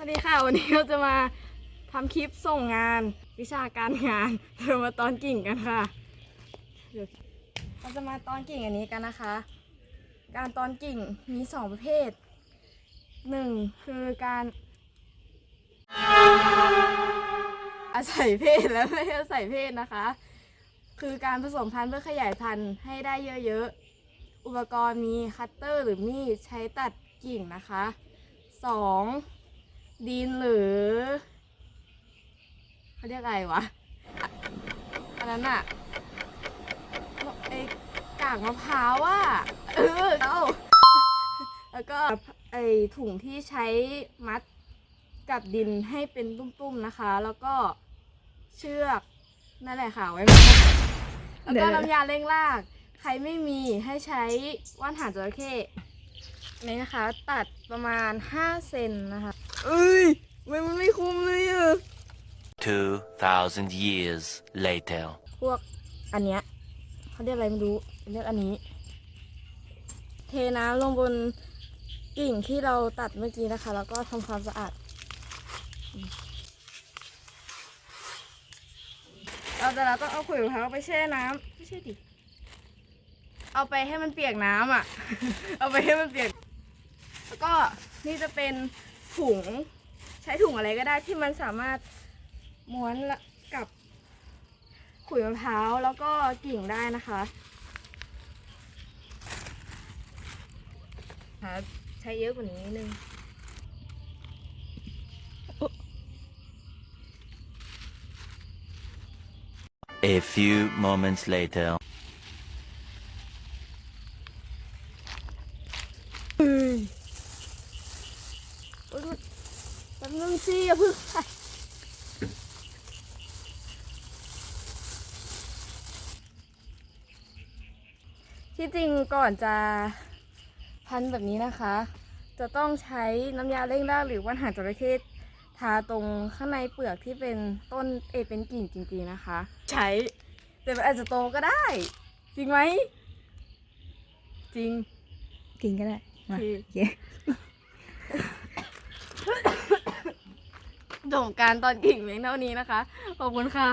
วัสดีค่ะ วันนี้เราจะมาทำคลิปส่งงานวิชาการงานเรามาตอนกิ่งกันค่ะเดี๋ยวเราจะมาตอนกิ่งอันนี้กันนะคะ การตอนกิ่งมีสองประเภทหนึ่งคือการ อาศัยเพศและไม่อาศัยเพศนะคะ คือการผสมพันธุ์เพื่อขยายพันธุ์ให้ได้เยอะๆ อุปกรณ์มีคัตเตอร์หรือมีดใช้ตัดกิ่งนะคะสอง ดินหรือเขาเรียกอะไรวะอะอันนั้นอะไอ้กากมะพร้าวอะเออเอาแล้วก็ไอ้ถุงที่ใช้มัดกับดินให้เป็นตุ้มๆนะคะ แล้วก็เชือกนั่นแหละค่ะไว้มัดแล้วก็น้ำยาเร่งราก ใครไม่มีให้ใช้ว่านหางจระเข้นี่นะคะ ตัดประมาณ 5 เซนนะคะ เอ้ยมันไม่คุ้มเลยอะ 2,000 years later. พวกอันเนี้ยเขาเรียกอะไรไม่รู้เรียกอันนี้ เทน้ำลงบนกิ่งที่เราตัดเมื่อกี้นะคะ แล้วก็ทำความสะอาด เราแต่เราต้องเอาขุยมะพร้าวไปแช่น้ำไม่ใช่ดิ เอาไปให้มันเปียกน้ำอะ เอาไปให้มันเปียก แล้วก็นี่จะเป็น ถุง ใช้ถุงอะไรก็ได้ที่มันสามารถม้วนละกับขุยมะพร้าวแล้วก็กิ่งได้นะคะหาใช้เยอะกว่านี้นิดนึง A few moments later. เอ้ยโอ๊ยแป๊บนึงสิอย่าเพึ่งไปที่จริงก่อนจะพันแบบนี้นะคะ จะต้องใช้น้ำยาเร่งรากหรือว่านหางจระเข้ทาตรงข้างในเปลือกที่เป็นต้นเอยเป็นกิ่งจริงๆนะคะ ใช้แต่มันอาจจะโตก็ได้ จริงไหมจริง กินก็ได้มาโอเคโอเค จบการตอนกิ่งเพียงเท่านี้นะคะ ขอบคุณค่ะ